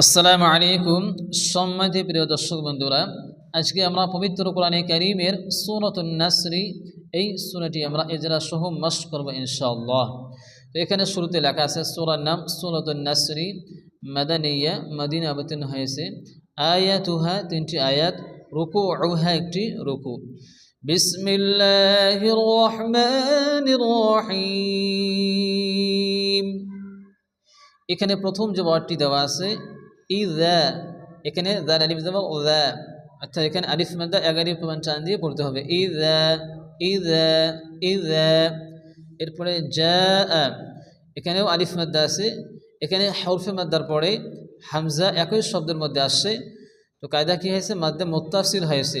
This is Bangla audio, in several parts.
আসসালামু আলাইকুম সম্মানিত প্রিয় দর্শক বন্ধুরা, আজকে আমরা পবিত্র কোরআনে কারিমের সুরতুন নাসরি, এই সুরাটি আমরা এজরা সহ মস্ট করব ইনশাআল্লাহ। তো এখানে শুরুতে লেখা আছে, সুরার নাম সুরতুন নাসরি, মাদানিয়া, মদিনা অবতীর্ণ হয়েছে। আয়াতুহা তিনটি আয়াত রুকু উহা একটি রুকু। বিসমিল্লাহির রহমানির রহিম। এখানে প্রথম যে ওয়ার্ডটি দেওয়া আছে ইদা এখানে দার আলিফ দেওয়া ও দা অর্থাৎ এখানে আলিফ মাদ্দা এগারিফ প্রমাণ টান দিয়ে পড়তে হবে। ইদা ইদা ইদা এরপরে যা, এখানেও আলিফ মাদ্দা আছে। এখানে হরফে মাদ্দার পরে হামজা একই শব্দের মধ্যে আসছে। তো কায়দা কী হয়েছে? মধ্যে মোত্তাসিল হয়েছে।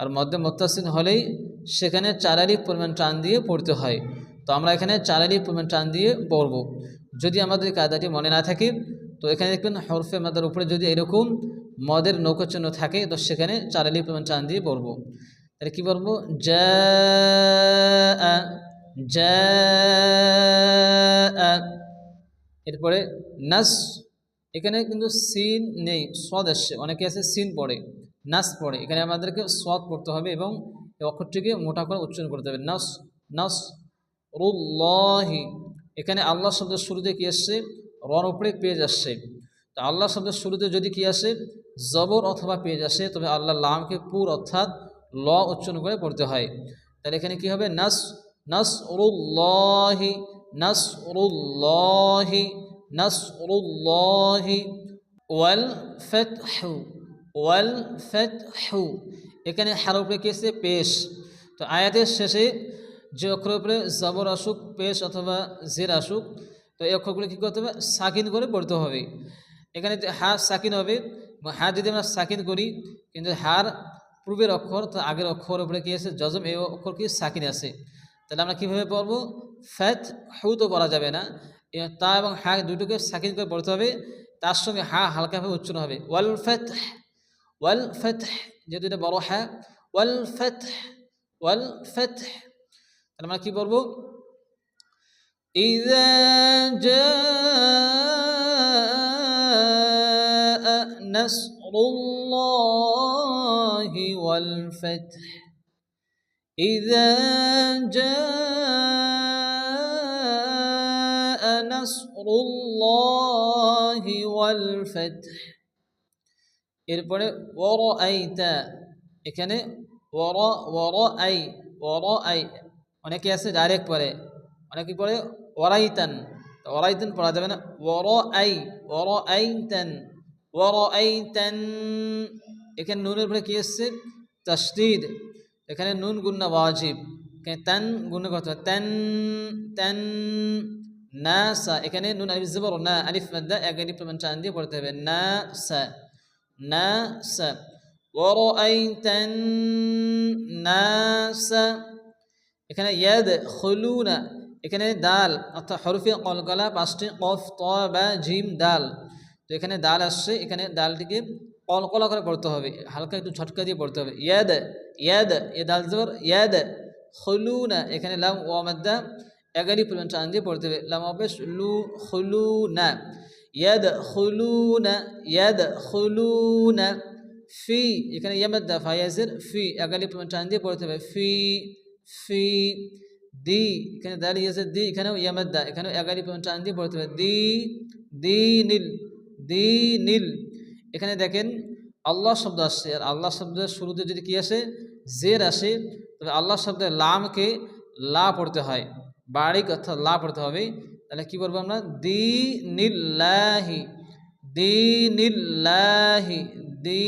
আর মধ্যে মোত্তাসিল হলেই সেখানে চার পরিমাণ টান দিয়ে পড়তে হয়। তো আমরা এখানে চার পরিমাণ টান দিয়ে পড়ব। যদি আমাদের কায়দাটি মনে না থাকে তো এখানে দেখবেন হরফে মাদার উপরে যদি এরকম মদের নৌকচিহ্ন থাকে, তো সেখানে চার আলিফ পরিমাণ টান দিয়ে পড়ব। তাহলে কী বলব এরপরে নাস, এখানে কিন্তু সিন নেই, সদ আসছে, অনেকে আছে সিন পড়ে, নাস পড়ে, এখানে আমাদেরকে সদ পড়তে হবে এবং অক্ষরটিকে মোটা করে উচ্চারণ করতে হবে। নাস নাস, রুল্লাহি, এখানে আল্লাহ শব্দের শুরুতে কী আসছে? রন উপরে পেজ আসছে তো আল্লাহ শব্দের শুরুতে যদি কি আসে? জবর অথবা পেজ আসে তবে আল্লাহ লামকে পুর অর্থাৎ ল উচ্চারণ করে পড়তে হয়। তাহলে এখানে কি হবে? নাস নাস রুল্লাহি নাস রুল্লাহি নাস রুল্লাহি ওয়াল ফেতহু ওয়াল ফেতহু। এখানে হার উপরে কি আছে? পেশ। তো আয়াতের শেষে যে অক্ষরের উপরে জবর আসুক, পেশ অথবা জের আসুক তো এই অক্ষরগুলো কী করতে হবে? সাকিন করে পড়তে হবে। এখানে হা সাকিন হবে হা যদি আমরা সাকিন করি, কিন্তু হার পূর্বের অক্ষর, তো আগের অক্ষর উপরে কী আছে? জজম, এই অক্ষর কি? সাকিন আছে। তাহলে আমরা কীভাবে পড়ব? ফ্যাথ হু তো বলা যাবে না। তা এবং হা দুটোকে সাকিন করে পড়তে হবে। তার সঙ্গে হা হালকাভাবে উচ্চারণ হবে। ওয়াল ফ্যাথ ওয়াল ফ্যাথ যেহেতু এটা বড় হ্যাঁ ওয়াল ফ্যাথ ওয়াল ফ্যাথ তাহলে আমরা কী বলব إذا جاء نصر الله والفتح إذا جاء نصر الله والفتح এরপরে ওর আইতা এখানে ওর ওর আই ওর আই অনেকে আছে ডাইরেক্ট পরে অনেকে পড়ে ওরাইতান ওরাইতান পড়া যাবে না ওর আই ওর আইতান ওর আইতান এখানে নুনের উপরে কি এসছে তসদিদ এখানে নুন গুন্না ওয়াজিব এখানে তান গুন্না করতে হবে তান তান না সা এখানে নুন আলিফ জবর না আলিফ মাদ্দা এক আলিফ প্রমাণ চান দিয়ে পড়তে হবে না সা না সা ওর আইতান না সা এখানে ইয়াদ খুলুনা এখানে দাল, অর্থাৎ হরফে কলকলা পাঁচটি কফ, ত, বা ঝিম দাল। তো এখানে দাল আসছে, এখানে দালটিকে কলকলা করে পড়তে হবে, হালকা একটু ছটকা দিয়ে পড়তে হবে। ইয়াদ ইয়াদ, এ দাল জবর ইয়াদ হলু না এখানে লাম ওয়ামাদ্দা এগারি পরিমাণ টান দিয়ে পড়তে হবে। লাম অবেশ লু, খুলুনা, ইয়াদ খুলুনা, ইয়াদ হলু না ফি, এখানে ইয়ামাদ্দা ফায়াজের ফি এগারি পরিমাণ টান দিয়ে পড়তে হবে। ফি ফি দি, এখানে দাঁড়িয়ে আছে দি, এখানেও ইয়ামাদ্দা এখানেও এগারি টান দিয়ে পড়তে হবে। দি দি নীল দি নীল। এখানে দেখেন, আল্লাহ শব্দ আসছে, আর আল্লাহ শব্দের শুরুতে যদি কি আসে? জের আসে। তবে আল্লাহ শব্দের লামকে লা পড়তে হয় বাড়িক অর্থাৎ লা পড়তে হবে। তাহলে কি বলব আমরা? দি নীল্লাহি দি নীল্লাহি দি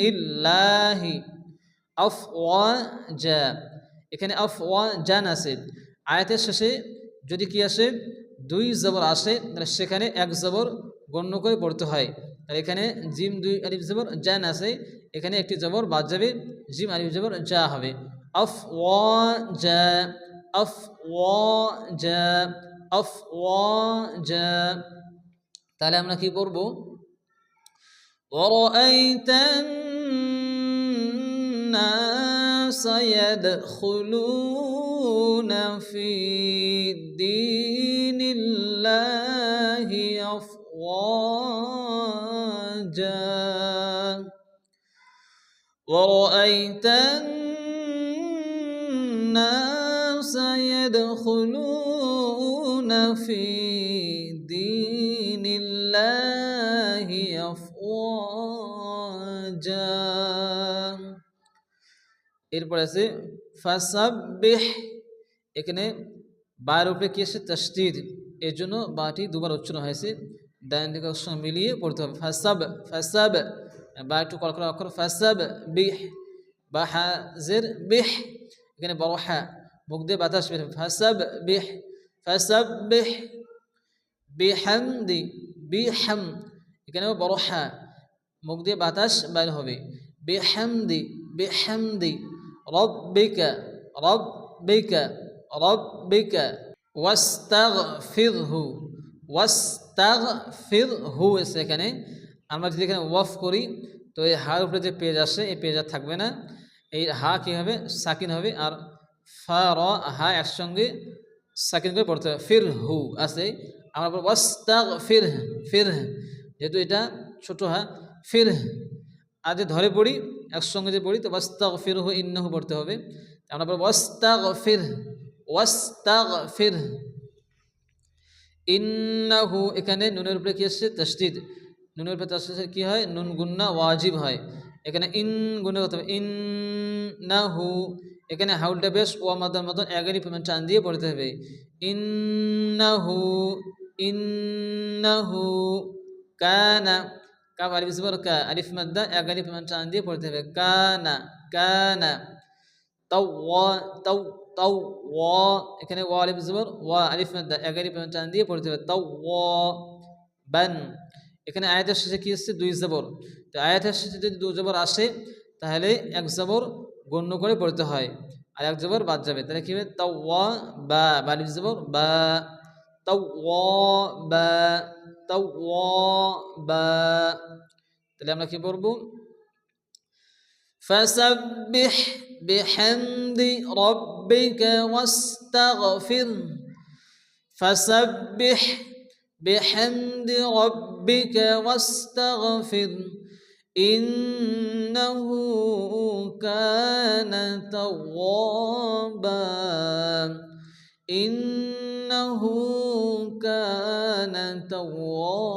নীল্লাহি। অফ ওয়া জা, এখানে অফ ওয়ান জান আছে। আয়াতের শেষে যদি কি আসে দুই জবর আসে তাহলে সেখানে এক জবর গণ্য করে পড়তে হয় আর এখানে জিম দুই আলিফ জবর জান আছে এখানে একটি জবর বাদ যাবে জিম আলিফ জবর যা হবে অফ ওয়া জা অফ ওয়া জা অফ ওয়া জা তাহলে আমরা কি করব ورأيت الناس يدخلون في دين الله أفواجا. ورأيت الناس يدخلون في এরপরে আছে ফাসাবিহ এখানে বার উপরে কি এসে তসদিদ এর জন্য বাটি দুবার উচ্চারণ হয়েছে ডান দিকে সঙ্গে মিলিয়ে পড়তে হবে, ফাসাব ফাসাব বা একটু কলকলা অক্ষর ফাসাব বিহ বা হাজের বিহ এখানে বড় হা, মুখ দিয়ে বাতাস বের। ফাসাব বিহ ফাসাব বিহ বিহামদি বিহাম এখানেও বড় হা, মুখ দিয়ে বাতাস বাইর হবে, বিহামদি বিহামদি রব্বিকা রব্বিকা ওয়াস্তাগফিরহু ওয়াস্তাগফিরহু এসে এখানে। আমরা যদি এখানে ওয়াফ করি, তো এই হার উপরে যে পেজ আসে, এই পেজ আর থাকবে না। এই হা কী হবে? সাকিন হবে। আর ফা, র, হা একসঙ্গে সাকিন করে পড়তে হবে। ফির হু আছে। আমরা বলব ওয়াস্তাগ ফির ফির যেহেতু এটা ছোট হা ফির আর যে ধরে পড়ি একসঙ্গে যে পড়ি তো ওয়াস্তাগ ফির হু ইন্নহু পড়তে হবে। আমরা বলব ওয়াস্তাগ ফির ওয়াস্তাগ ফির ইন্নাহু, এখানে নুনের উপরে কি আসছে? তসদিদ নুনের উপরে তসদিদ কি হয়? নুন গুন্না ওয়াজিব হয়। এখানে ইন করতে হবে। ইন নাহু এখানে হাউলটা বেশ ও মাদার মতন এগারি পেমেন্ট টান দিয়ে পড়তে হবে। ইন্নাহু ইন্নাহু কানা কাব আলিফ জবর কা আলিফ মাদ্দা এগারি পেমেন্ট টান দিয়ে পড়তে হবে কানা কানা তাও তাও তাও ওয়া এখানে ওয়া আলিফ জবর ওয়া আলিফ মাদ্দা এগারি পেমেন্ট টান দিয়ে পড়তে হবে তাও ওয়া বান এখানে আয়াতের শেষে কি এসছে দুই জবর তো আয়াতের শেষে যদি দুই জবর আসে তাহলে এক জবর গণ্য করে পড়তে হয় আর এক জবর বাদ যাবে তাহলে কি হবে তাও বা বালিফ জবর বা তাও বা তাও ওয়া বা তাহলে আমরা কি পড়বো فسبح بحمد ربك واستغفر فسبح بحمد ربك واستغفر إنه كان توابا إنه كان توابا.